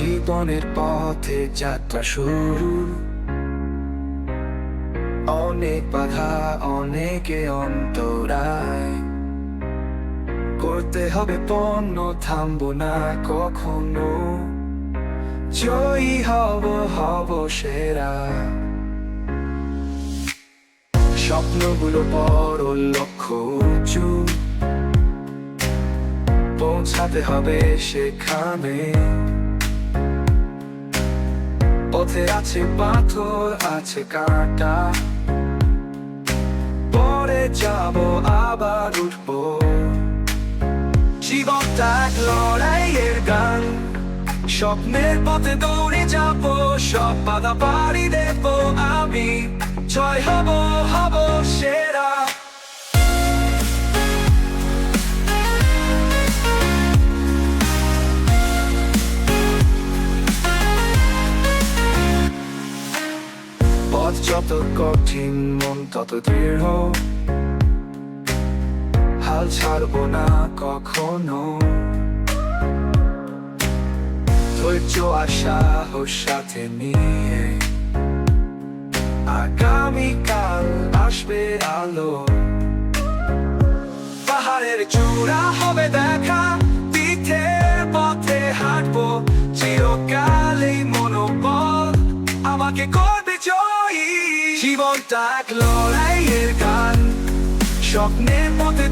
জীবনের পথে যাত্রা শুরু। অনেক বাধা, অনেকে অন্তরায়। করতে হবে পণ্য, থামবো না কখনো। জয়ী হব হব সেরা। স্বপ্নগুলো বড় লক্ষ্য উঁচু। পৌঁছাতে হবে সেখানে। পথে আছে পাথর, আছে কাঁটা। পরে যাব, আবার উঠবো। জীবনটা এক লড়াইয়ের গান। স্বপ্নের পথে দৌড়ে যাব, সব বাধা পাড়ি দেব। আমি জয় হব। যত কঠিন মন, তত দৃঢ়। হাল ছাড়বো না কখনো। ধৈর্য সাথে নিয়ে আগামীকাল আসবে আলো। পাহাড়ের চূড়া হবে দেখা পিঠের পথে হাঁটবো। চিরকাল এই মনোবল আমাকে জয়ী। জীবনটা এক লড়াইয়ের গান। স্বপ্নের পথে